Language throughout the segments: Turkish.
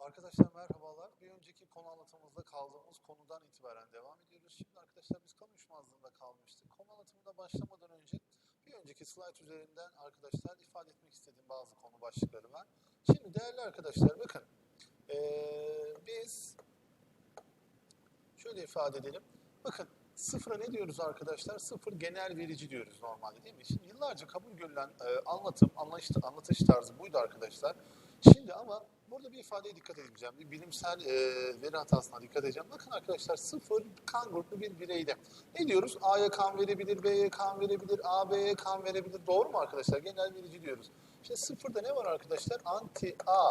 Arkadaşlar merhabalar. Bir önceki konu anlatımımızda kaldığımız konudan itibaren devam ediyoruz. Şimdi arkadaşlar biz kan uyuşmazlığında kalmıştık. Konu anlatımına başlamadan önce bir önceki slide üzerinden arkadaşlar ifade etmek istediğim bazı konu başlıkları var. Şimdi değerli arkadaşlar bakın ee, biz şöyle ifade edelim. Bakın sıfıra ne diyoruz arkadaşlar? Sıfır genel verici diyoruz normalde değil mi? Şimdi yıllarca kabul görülen e, anlatım, anlayış, anlatış tarzı buydu arkadaşlar. Şimdi ama burada bir ifadeye dikkat edeceğim. Bir bilimsel e, veri hatasına dikkat edeceğim. Bakın arkadaşlar sıfır kan gruplu bir bireyde. Ne diyoruz? A'ya kan verebilir, B'ye kan verebilir, A, B'ye kan verebilir. Doğru mu arkadaşlar? Genel verici diyoruz. Şimdi sıfırda ne var arkadaşlar? Anti A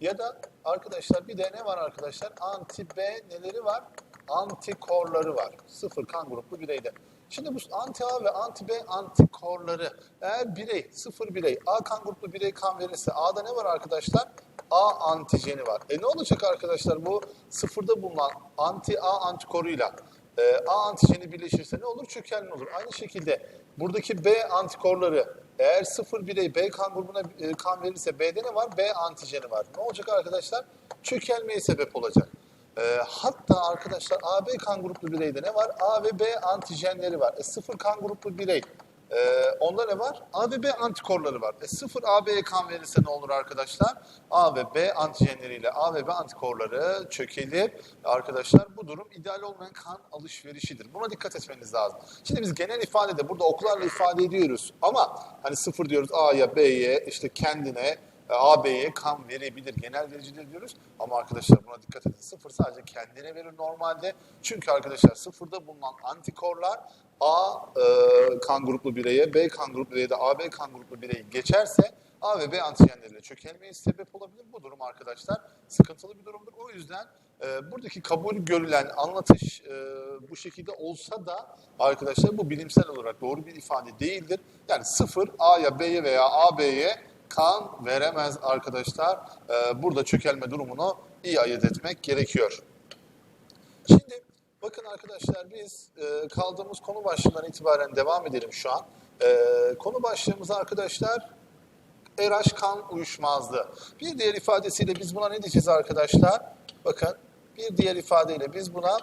ya da arkadaşlar bir de ne var arkadaşlar? Anti B neleri var? Antikorları var. Sıfır kan gruplu bireyde. Şimdi bu anti A ve anti B antikorları eğer birey, sıfır birey, A kan gruplu birey kan verirse A'da ne var arkadaşlar? A antijeni var. E ne olacak arkadaşlar bu sıfırda bulunan anti A antikoruyla e, A antijeni birleşirse ne olur? Çökelme olur. Aynı şekilde buradaki B antikorları eğer sıfır birey B kan grubuna e, kan verirse B'de ne var? B antijeni var. Ne olacak arkadaşlar? Çökelmeye sebep olacak. E, hatta arkadaşlar AB kan gruplu bireyde ne var? A ve B antijenleri var. E, sıfır kan gruplu birey. E, onda ne var? A ve B antikorları var. E, sıfır AB'ye kan verirse ne olur arkadaşlar? A ve B antijenleriyle A ve B antikorları çökelip arkadaşlar bu durum ideal olmayan kan alışverişidir. Buna dikkat etmeniz lazım. Şimdi biz genel ifadede burada oklarla ifade ediyoruz ama hani sıfır diyoruz A'ya B'ye işte kendine AB'ye kan verebilir. Genel vericidir diyoruz. Ama arkadaşlar buna dikkat edin. Sıfır sadece kendine verir normalde. Çünkü arkadaşlar sıfırda bulunan antikorlar A e, kan gruplu bireye, B kan gruplu bireye de AB kan gruplu bireye geçerse A ve B antijenleriyle çökelmeye sebep olabilir. Bu durum arkadaşlar sıkıntılı bir durumdur. O yüzden e, buradaki kabul görülen anlatış e, bu şekilde olsa da arkadaşlar bu bilimsel olarak doğru bir ifade değildir. Yani sıfır A'ya, B'ye veya AB'ye kan veremez arkadaşlar. Ee, burada çökelme durumunu iyi ayırt etmek gerekiyor. Şimdi bakın arkadaşlar biz e, kaldığımız konu başlığından itibaren devam edelim şu an. E, konu başlığımız arkadaşlar RH kan uyuşmazlığı. Bir diğer ifadesiyle biz buna ne diyeceğiz arkadaşlar? Bakın bir diğer ifadeyle biz buna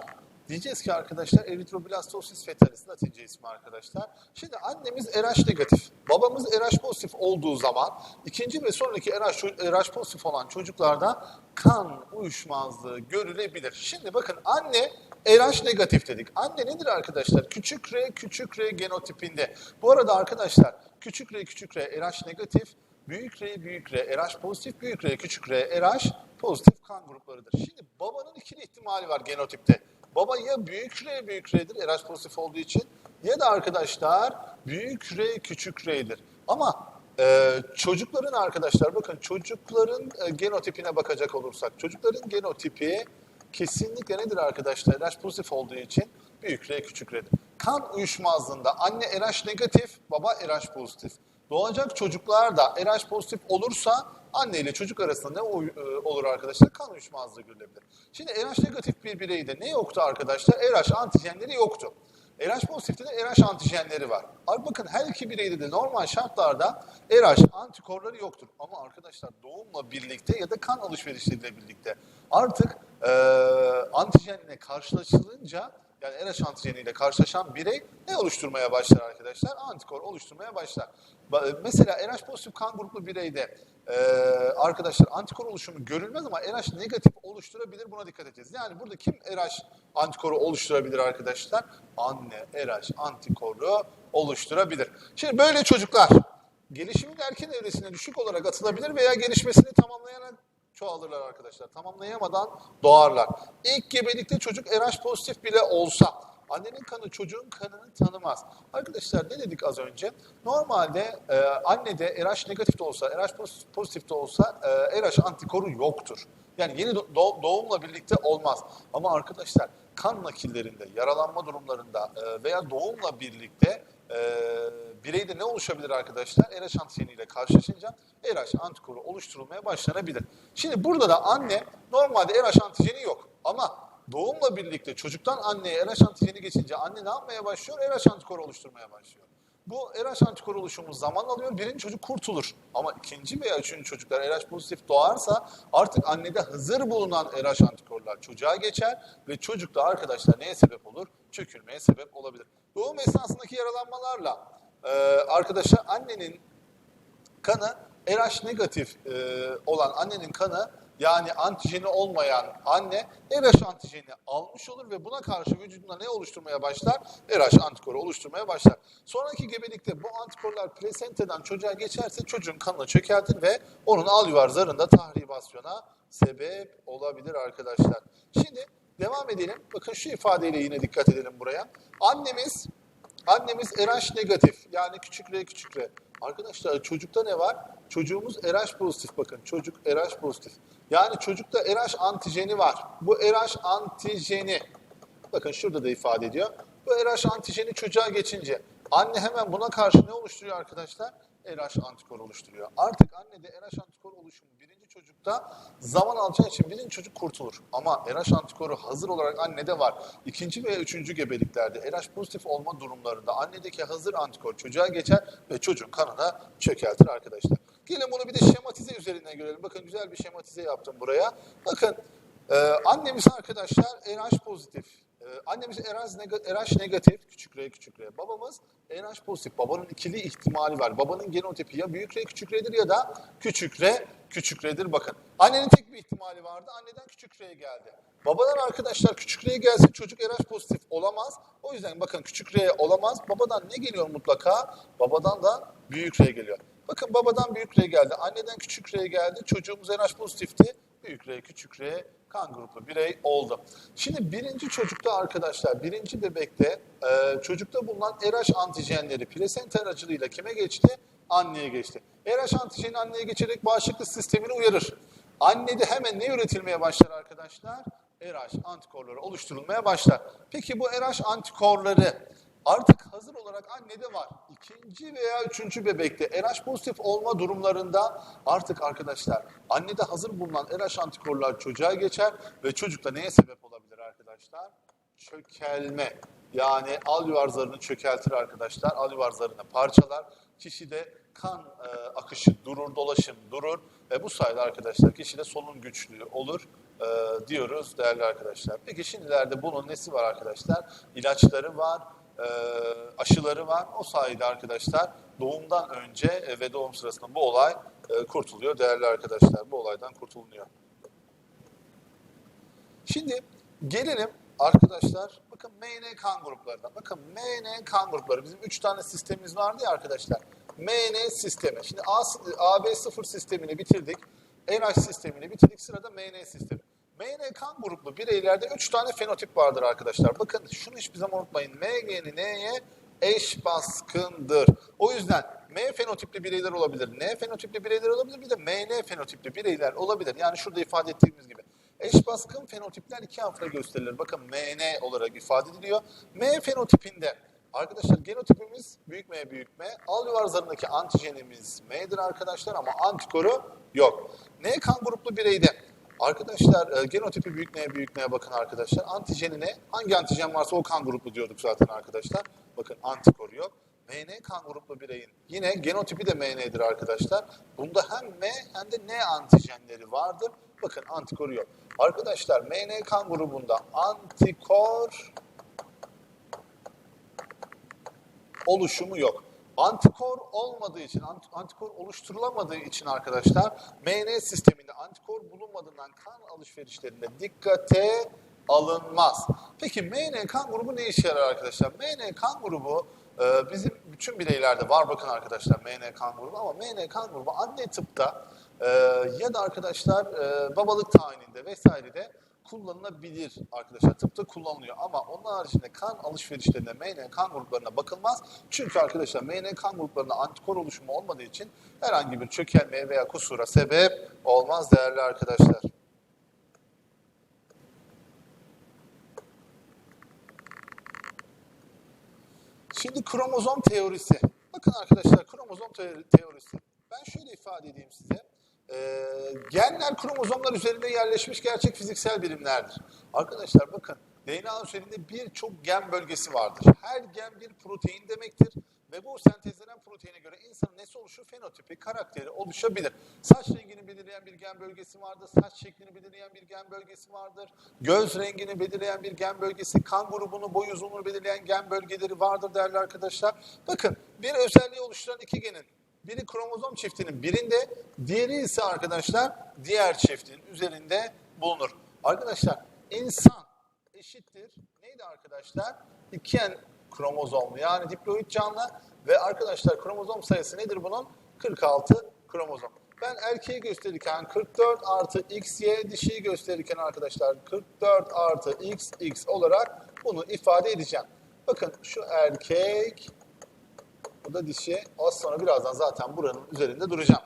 Diyeceğiz ki arkadaşlar eritroblastosis fetalis latince ismi arkadaşlar. Şimdi annemiz RH negatif, babamız RH pozitif olduğu zaman ikinci ve sonraki RH, RH pozitif olan çocuklarda kan uyuşmazlığı görülebilir. Şimdi bakın anne RH negatif dedik. Anne nedir arkadaşlar? Küçük R, küçük R genotipinde. Bu arada arkadaşlar küçük R, küçük R RH negatif, büyük R, büyük R RH pozitif, büyük R, küçük R RH pozitif kan gruplarıdır. Şimdi babanın ikili ihtimali var genotipte. Baba ya büyük R büyük R'dir RH pozitif olduğu için ya da arkadaşlar büyük R küçük R'dir. Ama e, çocukların arkadaşlar bakın çocukların e, genotipine bakacak olursak çocukların genotipi kesinlikle nedir arkadaşlar? RH pozitif olduğu için büyük R küçük R'dir. Kan uyuşmazlığında anne RH negatif, baba RH pozitif. Doğacak çocuklar da RH pozitif olursa anne ile çocuk arasında ne olur arkadaşlar? Kan uyuşmazlığı görülebilir. Şimdi RH negatif bir bireyde ne yoktu arkadaşlar? RH antijenleri yoktu. RH pozitifte de RH antijenleri var. Bakın her iki bireyde de normal şartlarda RH antikorları yoktur. Ama arkadaşlar doğumla birlikte ya da kan alışverişleriyle birlikte artık e, antijenle karşılaşılınca yani RH antijeniyle karşılaşan birey ne oluşturmaya başlar arkadaşlar? Antikor oluşturmaya başlar. Mesela RH pozitif kan gruplu bireyde e, arkadaşlar antikor oluşumu görülmez ama RH negatif oluşturabilir. Buna dikkat edeceğiz. Yani burada kim RH antikoru oluşturabilir arkadaşlar? Anne RH antikoru oluşturabilir. Şimdi böyle çocuklar gelişimin erken evresine düşük olarak atılabilir veya gelişmesini tamamlayarak çoğalırlar arkadaşlar. Tamamlayamadan doğarlar. İlk gebelikte çocuk RH pozitif bile olsa annenin kanı çocuğun kanını tanımaz. Arkadaşlar ne dedik az önce? Normalde e, annede RH negatif de olsa, RH pozitif de olsa e, RH antikoru yoktur. Yani yeni doğ doğumla birlikte olmaz. Ama arkadaşlar kan nakillerinde, yaralanma durumlarında e, veya doğumla birlikte e, bireyde ne oluşabilir arkadaşlar? RH antijeniyle karşılaşınca RH antikoru oluşturulmaya başlanabilir. Şimdi burada da anne normalde RH antijeni yok ama doğumla birlikte çocuktan anneye RH antijeni geçince anne ne yapmaya başlıyor? RH antikoru oluşturmaya başlıyor. Bu RH antikor oluşumu zaman alıyor. Birinci çocuk kurtulur. Ama ikinci veya üçüncü çocuklar RH pozitif doğarsa artık annede hazır bulunan RH antikorlar çocuğa geçer ve çocukta arkadaşlar neye sebep olur? Çökülmeye sebep olabilir. Doğum esnasındaki yaralanmalarla e, arkadaşlar annenin kanı RH negatif e, olan annenin kanı yani antijeni olmayan anne RH antijeni almış olur ve buna karşı vücudunda ne oluşturmaya başlar? RH antikoru oluşturmaya başlar. Sonraki gebelikte bu antikorlar plasentadan çocuğa geçerse çocuğun kanını çökertir ve onun al yuvar zarında tahribasyona sebep olabilir arkadaşlar. Şimdi devam edelim. Bakın şu ifadeyle yine dikkat edelim buraya. Annemiz Annemiz RH negatif yani küçük r küçük r. Arkadaşlar çocukta ne var? Çocuğumuz RH pozitif bakın çocuk RH pozitif. Yani çocukta RH antijeni var. Bu RH antijeni bakın şurada da ifade ediyor. Bu RH antijeni çocuğa geçince anne hemen buna karşı ne oluşturuyor arkadaşlar? RH antikor oluşturuyor. Artık annede RH antikor oluşumu birinci çocukta zaman alacağı için birinci çocuk kurtulur. Ama RH antikoru hazır olarak annede var. İkinci veya üçüncü gebeliklerde RH pozitif olma durumlarında annedeki hazır antikor çocuğa geçer ve çocuğun kanına çökeltir arkadaşlar. Gelin bunu bir de şematize üzerinden görelim. Bakın güzel bir şematize yaptım buraya. Bakın e, annemiz arkadaşlar RH pozitif. Ee, annemiz RH, neg- negatif, küçük r küçük r. Babamız RH pozitif. Babanın ikili ihtimali var. Babanın genotipi ya büyük r küçük r'dir ya da küçük r küçük r'dir. Bakın annenin tek bir ihtimali vardı. Anneden küçük r geldi. Babadan arkadaşlar küçük r gelse çocuk RH pozitif olamaz. O yüzden bakın küçük r olamaz. Babadan ne geliyor mutlaka? Babadan da büyük r geliyor. Bakın babadan büyük r geldi. Anneden küçük r geldi. Çocuğumuz RH pozitifti. Büyük R, küçük R kan gruplu birey oldu. Şimdi birinci çocukta arkadaşlar, birinci bebekte e, çocukta bulunan RH antijenleri plasenta aracılığıyla kime geçti? Anneye geçti. RH antijeni anneye geçerek bağışıklık sistemini uyarır. Annede hemen ne üretilmeye başlar arkadaşlar? RH antikorları oluşturulmaya başlar. Peki bu RH antikorları artık hazır olarak annede var. İkinci veya üçüncü bebekte RH pozitif olma durumlarında artık arkadaşlar annede hazır bulunan RH antikorlar çocuğa geçer ve çocukta neye sebep olabilir arkadaşlar? Çökelme. Yani al yuvar zarını çökeltir arkadaşlar. Al yuvar zarını parçalar. Kişide kan e, akışı durur, dolaşım durur ve bu sayede arkadaşlar kişide solunum güçlüğü olur e, diyoruz değerli arkadaşlar. Peki şimdilerde bunun nesi var arkadaşlar? İlaçları var, e, aşıları var. O sayede arkadaşlar doğumdan önce e, ve doğum sırasında bu olay e, kurtuluyor değerli arkadaşlar. Bu olaydan kurtulunuyor. Şimdi gelelim arkadaşlar bakın MN kan gruplarına. Bakın MN kan grupları bizim 3 tane sistemimiz vardı ya arkadaşlar. MN sistemi. Şimdi A, AB0 sistemini bitirdik. NH sistemini bitirdik. Sırada MN sistemi. MN kan gruplu bireylerde 3 tane fenotip vardır arkadaşlar. Bakın şunu hiçbir zaman unutmayın. MG'ni N'ye eş baskındır. O yüzden M fenotipli bireyler olabilir, N fenotipli bireyler olabilir, bir de MN fenotipli bireyler olabilir. Yani şurada ifade ettiğimiz gibi. Eş baskın fenotipler iki harfle gösterilir. Bakın MN olarak ifade ediliyor. M fenotipinde arkadaşlar genotipimiz büyük M büyük M. Al yuvar zarındaki antijenimiz M'dir arkadaşlar ama antikoru yok. N kan gruplu bireyde Arkadaşlar e, genotipi büyük neye büyük neye bakın arkadaşlar. Antijeni ne? Hangi antijen varsa o kan gruplu diyorduk zaten arkadaşlar. Bakın antikor yok. MN kan gruplu bireyin yine genotipi de MN'dir arkadaşlar. Bunda hem M hem de N antijenleri vardır. Bakın antikoru yok. Arkadaşlar MN kan grubunda antikor oluşumu yok. Antikor olmadığı için, ant- antikor oluşturulamadığı için arkadaşlar MN sisteminde antikor bulunmadığından kan alışverişlerinde dikkate alınmaz. Peki MN kan grubu ne işe yarar arkadaşlar? MN kan grubu e, bizim bütün bireylerde var bakın arkadaşlar MN kan grubu ama MN kan grubu anne tıpta e, ya da arkadaşlar e, babalık tayininde vesairede kullanılabilir arkadaşlar. Tıpta kullanılıyor ama onun haricinde kan alışverişlerinde MN kan gruplarına bakılmaz. Çünkü arkadaşlar MN kan gruplarında antikor oluşumu olmadığı için herhangi bir çökelmeye veya kusura sebep olmaz değerli arkadaşlar. Şimdi kromozom teorisi. Bakın arkadaşlar kromozom te- teorisi. Ben şöyle ifade edeyim size. Ee, genler kromozomlar üzerinde yerleşmiş gerçek fiziksel birimlerdir. Arkadaşlar bakın DNA üzerinde birçok gen bölgesi vardır. Her gen bir protein demektir ve bu sentezlenen proteine göre insanın nesi oluşur? Fenotipi, karakteri oluşabilir. Saç rengini belirleyen bir gen bölgesi vardır, saç şeklini belirleyen bir gen bölgesi vardır, göz rengini belirleyen bir gen bölgesi, kan grubunu, boy uzunluğunu belirleyen gen bölgeleri vardır değerli arkadaşlar. Bakın bir özelliği oluşturan iki genin biri kromozom çiftinin birinde, diğeri ise arkadaşlar diğer çiftin üzerinde bulunur. Arkadaşlar insan eşittir. Neydi arkadaşlar? İkiyen kromozomlu yani diploid canlı ve arkadaşlar kromozom sayısı nedir bunun? 46 kromozom. Ben erkeği gösterirken 44 artı XY, dişiyi gösterirken arkadaşlar 44 artı XX olarak bunu ifade edeceğim. Bakın şu erkek, bu da dişi. Az sonra birazdan zaten buranın üzerinde duracağım.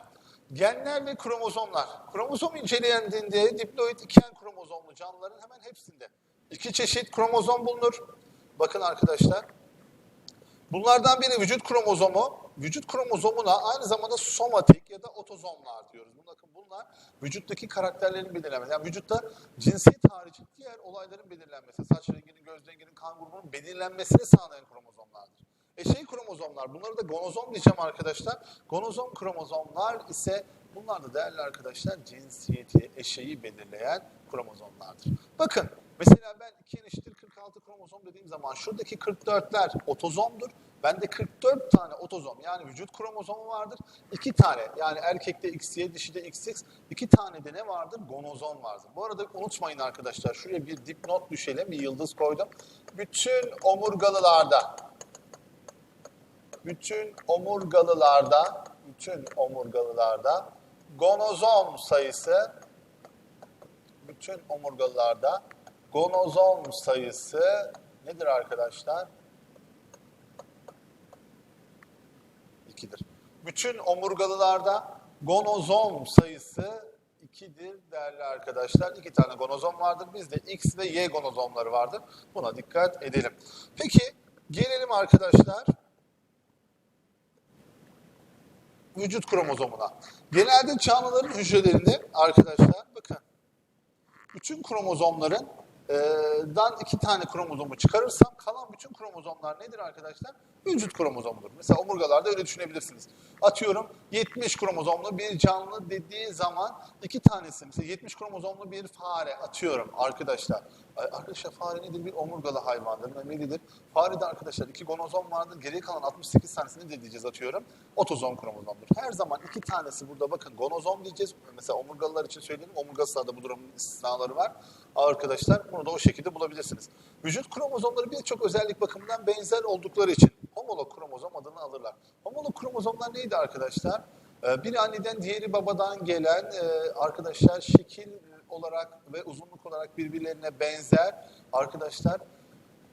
Genler ve kromozomlar. Kromozom incelendiğinde diploid iken kromozomlu canlıların hemen hepsinde iki çeşit kromozom bulunur. Bakın arkadaşlar. Bunlardan biri vücut kromozomu. Vücut kromozomuna aynı zamanda somatik ya da otozomlar diyoruz. Bakın bunlar vücuttaki karakterlerin belirlenmesi. Yani vücutta cinsiyet harici diğer olayların belirlenmesi. Saç renginin, göz renginin, kan grubunun belirlenmesini sağlayan kromozomlardır. Eşey kromozomlar, bunları da gonozom diyeceğim arkadaşlar. Gonozom kromozomlar ise bunlar da değerli arkadaşlar cinsiyeti, eşeği belirleyen kromozomlardır. Bakın mesela ben 2 eşittir 46 kromozom dediğim zaman şuradaki 44'ler otozomdur. Bende 44 tane otozom yani vücut kromozomu vardır. 2 tane yani erkekte XY, dişide XX, 2 tane de ne vardır? Gonozom vardır. Bu arada unutmayın arkadaşlar şuraya bir dipnot düşelim, bir yıldız koydum. Bütün omurgalılarda bütün omurgalılarda bütün omurgalılarda gonozom sayısı bütün omurgalılarda gonozom sayısı nedir arkadaşlar? 2'dir. Bütün omurgalılarda gonozom sayısı 2'dir değerli arkadaşlar. İki tane gonozom vardır. Bizde X ve Y gonozomları vardır. Buna dikkat edelim. Peki gelelim arkadaşlar vücut kromozomuna. Genelde canlıların hücrelerinde arkadaşlar bakın bütün kromozomların e, dan iki tane kromozomu çıkarırsam kalan bütün kromozomlar nedir arkadaşlar? Vücut kromozomudur. Mesela omurgalarda öyle düşünebilirsiniz. Atıyorum 70 kromozomlu bir canlı dediği zaman iki tanesi mesela 70 kromozomlu bir fare atıyorum arkadaşlar. Arkadaşlar fare nedir? Bir omurgalı hayvandır, memelidir. Farede arkadaşlar iki gonozom vardır. Geriye kalan 68 tanesini ne diyeceğiz atıyorum? Otozom kromozomdur. Her zaman iki tanesi burada bakın gonozom diyeceğiz. Mesela omurgalılar için söyleyelim. Omurgasızlarda bu durumun istisnaları var. Arkadaşlar bunu da o şekilde bulabilirsiniz. Vücut kromozomları birçok özellik bakımından benzer oldukları için homolog kromozom adını alırlar. Homolog kromozomlar neydi arkadaşlar? Ee, Bir anneden diğeri babadan gelen e, arkadaşlar şekil olarak ve uzunluk olarak birbirlerine benzer arkadaşlar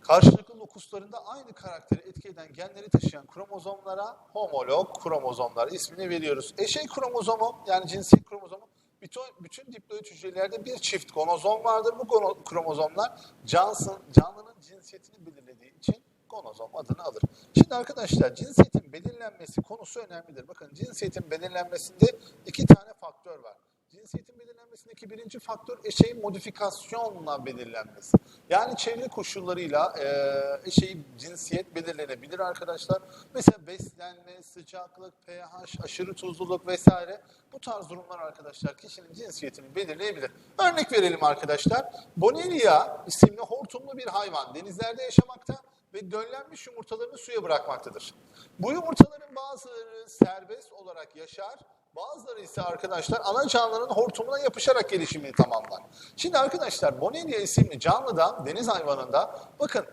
karşılıklı lokuslarında aynı karakteri etki eden genleri taşıyan kromozomlara homolog kromozomlar ismini veriyoruz. Eşey kromozomu yani cinsiyet kromozomu bütün, bütün diploid hücrelerde bir çift gonozom vardır. Bu gono- kromozomlar cansın, canlının cinsiyetini belirlediği için gonozom adını alır. Şimdi arkadaşlar cinsiyetin belirlenmesi konusu önemlidir. Bakın cinsiyetin belirlenmesinde iki tane faktör var. Cinsiyetin belirlenmesindeki birinci faktör eşeğin modifikasyonla belirlenmesi. Yani çevre koşullarıyla e, eşeğin cinsiyet belirlenebilir arkadaşlar. Mesela beslenme, sıcaklık, pH, aşırı tuzluluk vesaire bu tarz durumlar arkadaşlar kişinin cinsiyetini belirleyebilir. Örnek verelim arkadaşlar. Bonellia isimli hortumlu bir hayvan denizlerde yaşamakta ve döllenmiş yumurtalarını suya bırakmaktadır. Bu yumurtaların bazıları serbest olarak yaşar, bazıları ise arkadaşlar ana canlının hortumuna yapışarak gelişimini tamamlar. Şimdi arkadaşlar Bonellia isimli canlıda, deniz hayvanında bakın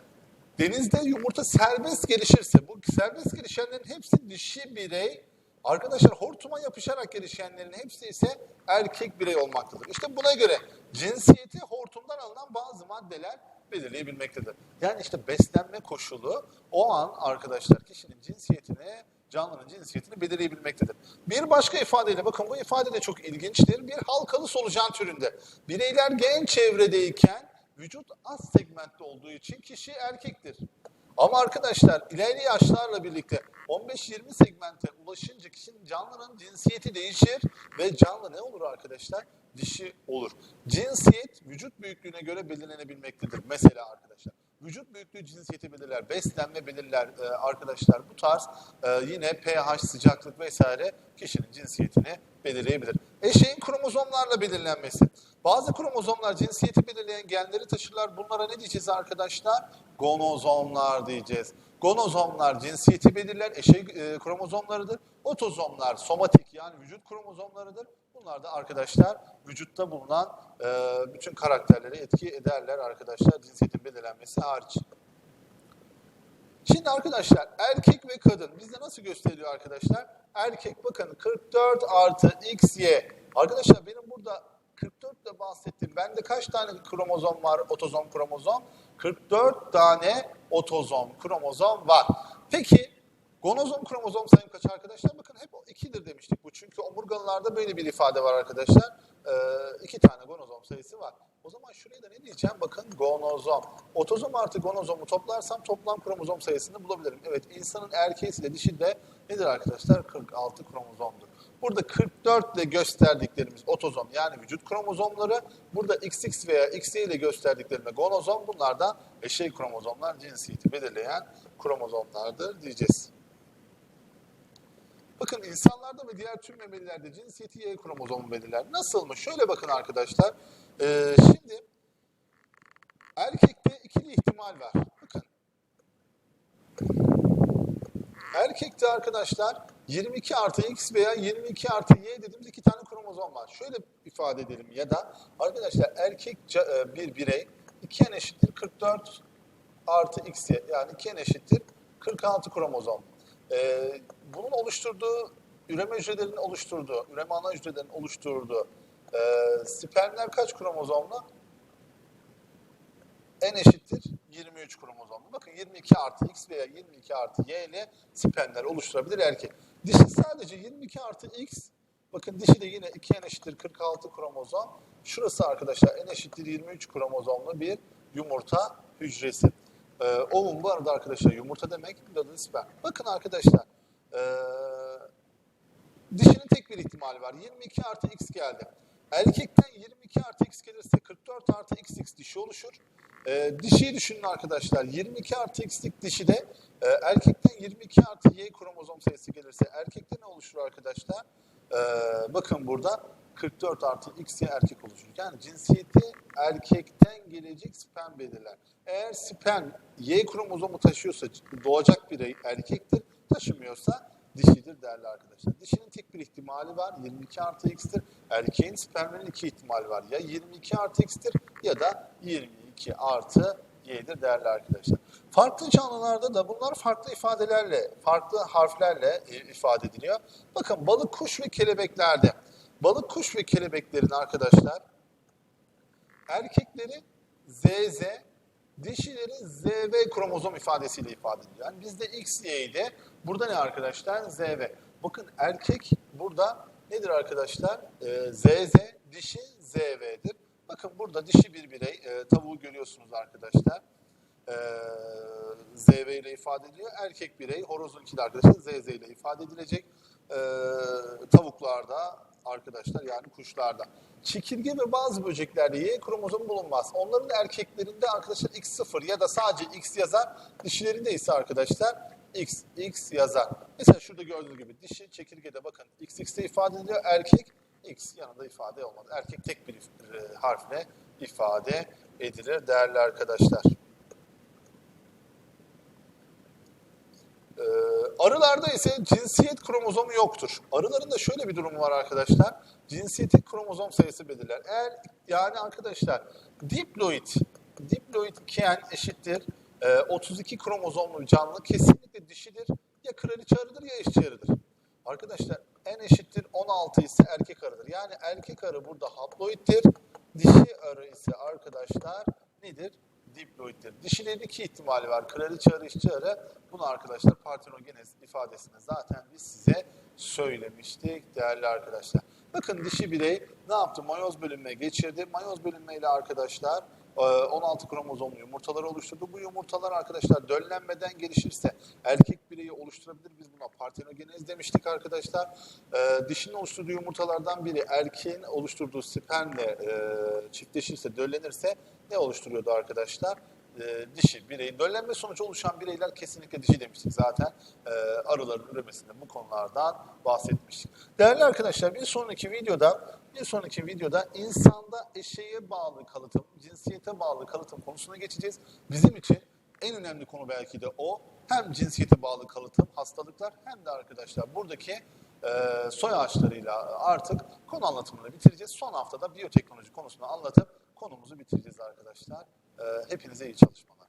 denizde yumurta serbest gelişirse bu serbest gelişenlerin hepsi dişi birey Arkadaşlar hortuma yapışarak gelişenlerin hepsi ise erkek birey olmaktadır. İşte buna göre cinsiyeti hortumdan alınan bazı maddeler belirleyebilmektedir. Yani işte beslenme koşulu o an arkadaşlar kişinin cinsiyetini, canlının cinsiyetini belirleyebilmektedir. Bir başka ifadeyle bakın bu ifade de çok ilginçtir. Bir halkalı solucan türünde. Bireyler genç çevredeyken vücut az segmentte olduğu için kişi erkektir. Ama arkadaşlar ilerli yaşlarla birlikte 15-20 segmente ulaşınca kişinin canlının cinsiyeti değişir ve canlı ne olur arkadaşlar? Dişi olur. Cinsiyet vücut büyüklüğüne göre belirlenebilmektedir. Mesela arkadaşlar vücut büyüklüğü cinsiyeti belirler, beslenme belirler e, arkadaşlar. Bu tarz e, yine pH, sıcaklık vesaire kişinin cinsiyetini belirleyebilir. Eşeğin kromozomlarla belirlenmesi. Bazı kromozomlar cinsiyeti belirleyen genleri taşırlar. Bunlara ne diyeceğiz arkadaşlar? Gonozomlar diyeceğiz. Gonozomlar cinsiyeti belirler, eşey e, kromozomlarıdır. Otozomlar somatik yani vücut kromozomlarıdır. Bunlar da arkadaşlar vücutta bulunan e, bütün karakterleri etki ederler arkadaşlar cinsiyetin belirlenmesi hariç. Şimdi arkadaşlar erkek ve kadın bizde nasıl gösteriyor arkadaşlar? Erkek bakın 44 artı XY. Arkadaşlar benim burada 44 ile bahsettiğim bende kaç tane kromozom var otozom kromozom? 44 tane otozom kromozom var. Peki gonozom kromozom sayım kaç arkadaşlar? Bakın hep 2'dir demiştik bu. Çünkü omurgalılarda böyle bir ifade var arkadaşlar. Ee, iki tane gonozom sayısı var. O zaman şuraya da ne diyeceğim? Bakın gonozom. Otozom artı gonozomu toplarsam toplam kromozom sayısını bulabilirim. Evet insanın erkeği ile dişi de nedir arkadaşlar? 46 kromozomdur. Burada 44 ile gösterdiklerimiz otozom yani vücut kromozomları. Burada XX veya XY ile gösterdiklerime gonozom. Bunlar da eşey kromozomlar cinsiyeti belirleyen kromozomlardır diyeceğiz. Bakın insanlarda ve diğer tüm memelilerde cinsiyeti Y kromozomu belirler. Nasıl mı? Şöyle bakın arkadaşlar. Ee, şimdi erkekte ikili ihtimal var. Bakın. Erkekte arkadaşlar 22 artı X veya 22 artı Y dediğimiz iki tane kromozom var. Şöyle ifade edelim ya da arkadaşlar erkek e, bir birey 2N eşittir 44 artı X yani 2N eşittir 46 kromozom. Ee, bunun oluşturduğu üreme hücrelerinin oluşturduğu, üreme ana hücrelerinin oluşturduğu e, spermler kaç kromozomlu? N eşittir 23 kromozomlu. Bakın 22 artı X veya 22 artı Y ile spermler oluşturabilir erkek. Dişi sadece 22 artı X, bakın dişi de yine 2N eşittir 46 kromozom. Şurası arkadaşlar N eşittir 23 kromozomlu bir yumurta hücresi. Ee, ovum bu arada arkadaşlar yumurta demek, adı sperm. Bakın arkadaşlar, ee, dişinin tek bir ihtimali var. 22 artı X geldi. Erkekten 22 artı X gelirse 44 artı XX dişi oluşur. Ee, dişiyi düşünün arkadaşlar. 22 artı X'lik dişi de e, erkekten 22 artı Y kromozom sayısı gelirse erkekte ne oluşur arkadaşlar? Ee, bakın burada 44 artı XY erkek oluşur. Yani cinsiyeti erkekten gelecek sperm belirler. Eğer sperm Y kromozomu taşıyorsa doğacak birey erkektir. Taşımıyorsa dişidir değerli arkadaşlar. Dişinin tek bir ihtimali var 22 artı x'tir. Erkeğin sperminin iki ihtimali var. Ya 22 artı x'tir ya da 22 artı y'dir değerli arkadaşlar. Farklı canlılarda da bunlar farklı ifadelerle, farklı harflerle e, ifade ediliyor. Bakın balık, kuş ve kelebeklerde. Balık, kuş ve kelebeklerin arkadaşlar erkekleri ZZ, dişileri ZV kromozom ifadesiyle ifade ediliyor. Yani bizde X, Y ile burada ne arkadaşlar? ZV. Bakın erkek burada nedir arkadaşlar? Ee, ZZ, dişi ZV'dir. Bakın burada dişi bir birey, e, tavuğu görüyorsunuz arkadaşlar. Ee, ZV ile ifade ediliyor. Erkek birey, horozunki de arkadaşlar ZZ ile ifade edilecek. Tavuklarda arkadaşlar yani kuşlarda. Çekirge ve bazı böceklerde Y kromozomu bulunmaz. Onların erkeklerinde arkadaşlar X0 ya da sadece X yazar. Dişilerinde ise arkadaşlar X, X yazar. Mesela şurada gördüğünüz gibi dişi çekirgede bakın XX'de ifade ediliyor. Erkek X yanında ifade olmadı. Erkek tek bir e, harfle ifade edilir değerli arkadaşlar. Ee, arılarda ise cinsiyet kromozomu yoktur. Arıların da şöyle bir durumu var arkadaşlar. Cinsiyeti kromozom sayısı belirler. Eğer yani arkadaşlar diploid, diploid iken eşittir e, 32 kromozomlu bir canlı kesinlikle dişidir. Ya kraliçe arıdır ya eşçi arıdır. Arkadaşlar en eşittir 16 ise erkek arıdır. Yani erkek arı burada haploiddir. Dişi arı ise arkadaşlar nedir? Diploiddir. Dişilerin iki ihtimali var. Kraliçe arı, işçi arı. Bunu arkadaşlar partenogenez ifadesinde zaten biz size söylemiştik değerli arkadaşlar. Bakın dişi birey ne yaptı? Mayoz bölünme geçirdi. Mayoz bölünmeyle arkadaşlar 16 kromozomlu yumurtalar oluşturdu. Bu yumurtalar arkadaşlar döllenmeden gelişirse erkek bireyi oluşturabilir. Biz buna partenogenez demiştik arkadaşlar. Ee, dişinin oluşturduğu yumurtalardan biri erkeğin oluşturduğu spermle e, çiftleşirse, döllenirse ne oluşturuyordu arkadaşlar? e, dişi birey. Döllenme sonucu oluşan bireyler kesinlikle dişi demiştik zaten. E, arıların üremesinde bu konulardan bahsetmiştik. Değerli arkadaşlar bir sonraki videoda bir sonraki videoda insanda eşeğe bağlı kalıtım, cinsiyete bağlı kalıtım konusuna geçeceğiz. Bizim için en önemli konu belki de o. Hem cinsiyete bağlı kalıtım, hastalıklar hem de arkadaşlar buradaki e, soy ağaçlarıyla artık konu anlatımını bitireceğiz. Son haftada biyoteknoloji konusunu anlatıp konumuzu bitireceğiz arkadaşlar. E, hepinize iyi çalışmalar.